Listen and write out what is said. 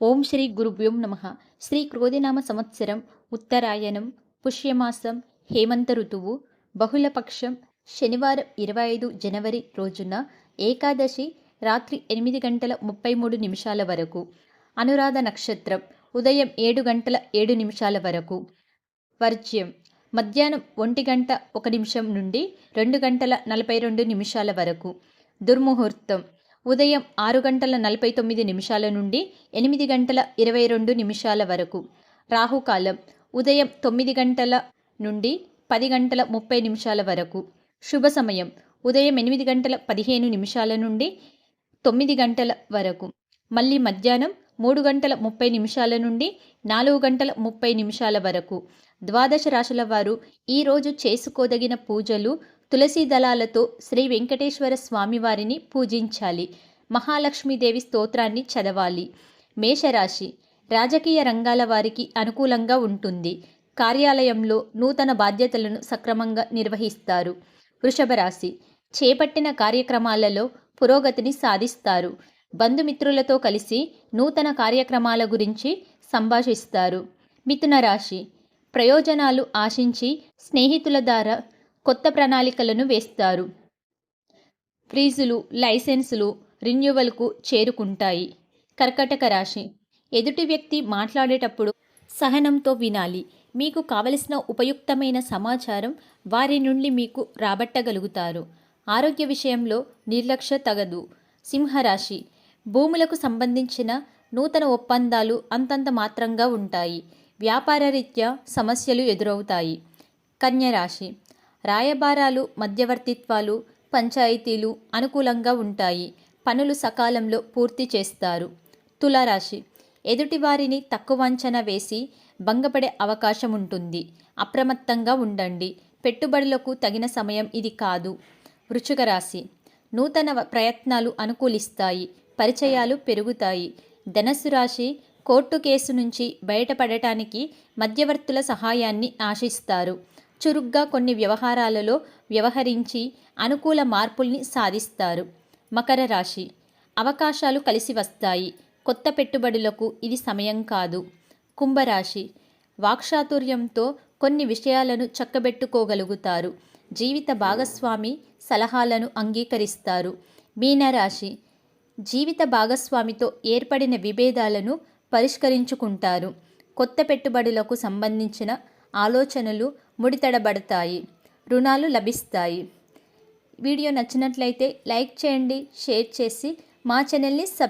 ఓం శ్రీ గురుభ్యోం నమ. శ్రీ క్రోధినామ సంవత్సరం ఉత్తరాయణం పుష్యమాసం హేమంత ఋతువు బహుళపక్షం శనివారం ఇరవై ఐదు జనవరి రోజున ఏకాదశి రాత్రి ఎనిమిది గంటల ముప్పై మూడు నిమిషాల వరకు. అనురాధ నక్షత్రం ఉదయం ఏడు గంటల ఏడు నిమిషాల వరకు. వర్జ్యం మధ్యాహ్నం ఒంటి గంట ఒక నిమిషం నుండి రెండు గంటల నలభై రెండు నిమిషాల వరకు. దుర్ముహూర్తం ఉదయం ఆరు గంటల నలభై తొమ్మిది నిమిషాల నుండి ఎనిమిది గంటల ఇరవై రెండు నిమిషాల వరకు. రాహుకాలం ఉదయం తొమ్మిది గంటల నుండి పది గంటల ముప్పై నిమిషాల వరకు. శుభ సమయం ఉదయం ఎనిమిది గంటల పదిహేను నిమిషాల నుండి తొమ్మిది గంటల వరకు. మళ్ళీ మధ్యాహ్నం మూడు గంటల ముప్పై నిమిషాల నుండి నాలుగు గంటల ముప్పై నిమిషాల వరకు. ద్వాదశ రాశుల వారు ఈరోజు చేసుకోదగిన పూజలు తులసి దళాలతో శ్రీ వెంకటేశ్వర స్వామివారిని పూజించాలి. మహాలక్ష్మీదేవి స్తోత్రాన్ని చదవాలి. మేషరాశి. రాజకీయ రంగాల వారికి అనుకూలంగా ఉంటుంది. కార్యాలయంలో నూతన బాధ్యతలను సక్రమంగా నిర్వహిస్తారు. వృషభ రాశి. చేపట్టిన కార్యక్రమాలలో పురోగతిని సాధిస్తారు. బంధుమిత్రులతో కలిసి నూతన కార్యక్రమాల గురించి సంభాషిస్తారు. మిథున రాశి. ప్రయోజనాలు ఆశించి స్నేహితుల ద్వారా కొత్త ప్రణాళికలను వేస్తారు. ఫ్రీజులు లైసెన్సులు రిన్యూవల్కు చేరుకుంటాయి. కర్కటక రాశి. ఎదుటి వ్యక్తి మాట్లాడేటప్పుడు సహనంతో వినాలి. మీకు కావలసిన ఉపయుక్తమైన సమాచారం వారి నుండి మీకు రాబట్టగలుగుతారు. ఆరోగ్య విషయంలో నిర్లక్ష్య తగదు. సింహరాశి. భూములకు సంబంధించిన నూతన ఒప్పందాలు అంతంత మాత్రంగా ఉంటాయి. వ్యాపార రీత్యా సమస్యలు ఎదురవుతాయి. కన్యరాశి. రాయబారాలు మధ్యవర్తిత్వాలు పంచాయతీలు అనుకూలంగా ఉంటాయి. పనులు సకాలంలో పూర్తి చేస్తారు. తులారాశి. ఎదుటివారిని తక్కువ అంచనా వేసి భంగపడే అవకాశం ఉంటుంది. అప్రమత్తంగా ఉండండి. పెట్టుబడులకు తగిన సమయం ఇది కాదు. వృచుక రాశి. నూతన ప్రయత్నాలు అనుకూలిస్తాయి. పరిచయాలు పెరుగుతాయి. ధనస్సు రాశి కోర్టు కేసు నుంచి బయటపడటానికి మధ్యవర్తుల సహాయాన్ని ఆశిస్తారు. చురుగ్గా కొన్ని వ్యవహారాలలో వ్యవహరించి అనుకూల మార్పుల్ని సాధిస్తారు. మకర రాశి. అవకాశాలు కలిసి వస్తాయి. కొత్త పెట్టుబడులకు ఇది సమయం కాదు. కుంభరాశి. వాక్చాతుర్యంతో కొన్ని విషయాలను చక్కబెట్టుకోగలుగుతారు. జీవిత భాగస్వామి సలహాలను అంగీకరిస్తారు. మీనరాశి. జీవిత భాగస్వామితో ఏర్పడిన విభేదాలను పరిష్కరించుకుంటారు. కొత్త పెట్టుబడులకు సంబంధించిన ఆలోచనలు ముడితడబడతాయి రుణాలు లభిస్తాయి. వీడియో నచ్చినట్లయితే లైక్ చేయండి షేర్ చేసి మా ఛానల్ని సబ్స్క్రైబ్